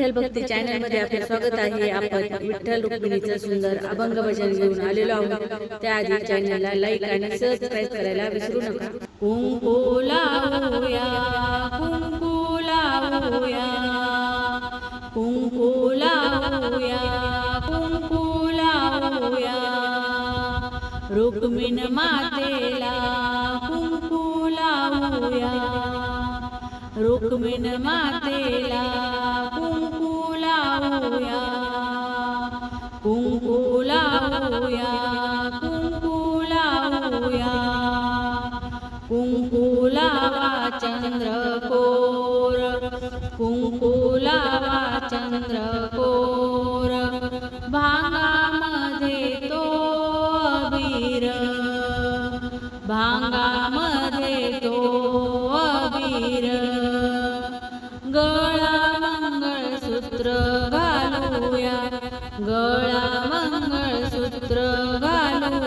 विठ्ठल भक्ती चॅनलमध्ये आपले स्वागत आहे. आपण विठ्ठल रुक्मिणीचं सुंदर अभंग भजन घेऊन आलेलो आहोत. त्याआधी चॅनलला लाईक आणि सबस्क्राईब करायला विसरू नका. कुंकू लावूया कुंकू लावूया कुंकू लावूया कुंकू लावूया रुक्मिण मातेला कुंकू लावूया रुक्मिण मातेला लावूया कुंकू लावूया कुंकू लावूया कुंकू लावा चंद्रकोर कुंकू लावा चंद्रकोर भांगा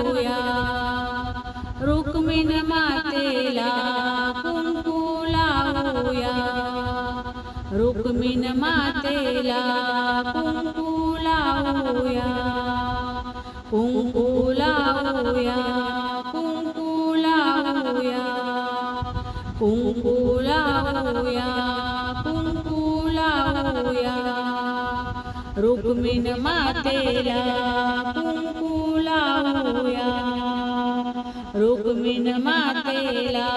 घालूया रुक्मिण मातेला कुंकू लावूया. रुक्मिण मातेला कुंकू लावूया. कुंकू लावूया. कुंकू लावूया. कुंकू लावूया. कुंकू लावूया. रुक्मिण मातेला कुंकू लावूया रुक्मिण मातेला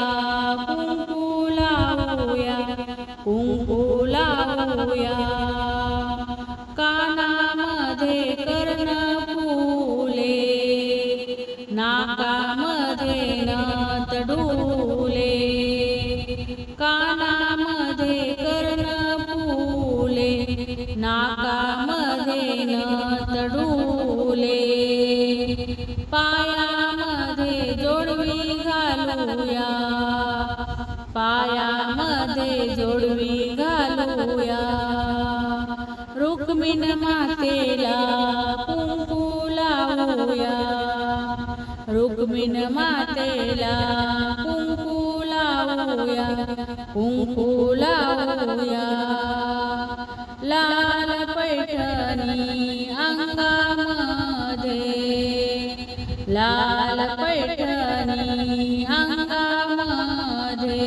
कुंकू लावूया कुंकू लावूया कानामध्ये कर्ण फुले नाकामध्ये नथ डोले. कानामध्ये कर्ण फुले नाका नथ पायामध्ये जोडवी घालूया. पायामध्ये जोडवी घालूया. रुक्मिण मातेला कुंकू लावूया. रुक्मिण मातेला कुंकू लावूया. कुंकू लावूया. ला पैठणी अंगामध्ये. लाल पैठणी अंगामध्ये.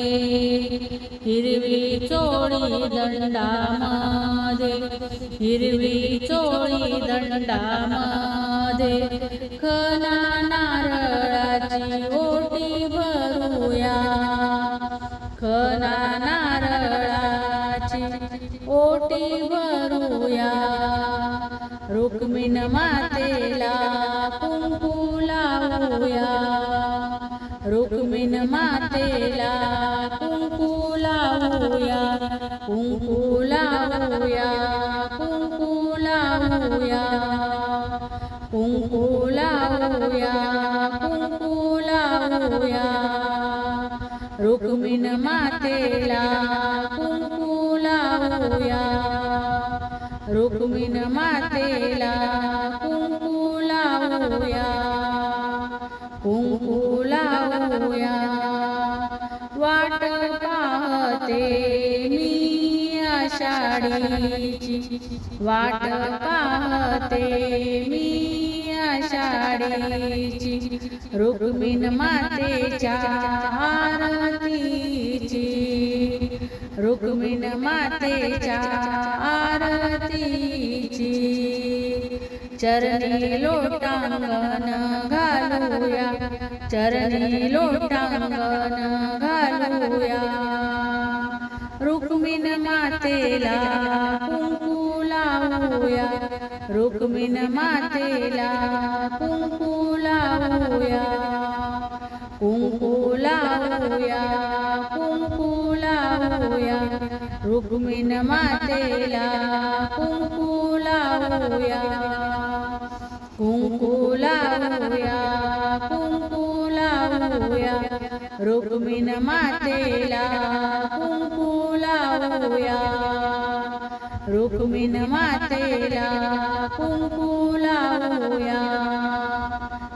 हिरवी चोळी दंडामध्ये. हिरवी चोळी दंडामध्ये. खना नारळाची ओटी भरूया. खना नारळाची ओटी भरू रुक्मिण मातेला कुंकू लावूया रुक्मिण मातेला कुंकू लावूया कुंकू लावूया कुंकू लावूया कुंकू लावूया कुंकू लावूया रुक्मिण मातेला कुंकू लावूया रुक्मिण मातेला कुंकू लावूया कुंकू लावूया वाट पाहते मी आषाढीची. वाट पाहते मी आषाढीची. रुक्मिण मातेच्या आरतीची. रुक्मिण मातेच्या आरतीची चरणी लोटांगण घालूया चरणी लोटांगण घालूया. रुक्मिण मातेला कुंकू लावूया रुक्मिण मातेला कुंकू लावूया कुंकू लावूया. लावूया. रुक्मिण मातेला कुंकू लावूया. कुंकू लावूया कुंकू लावूया. रुक्मिण मातेला कुंकू लावूया. रुक्मिण मातेला कुंकू लावूया.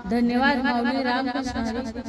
धन्यवाद माऊली रामकृष्ण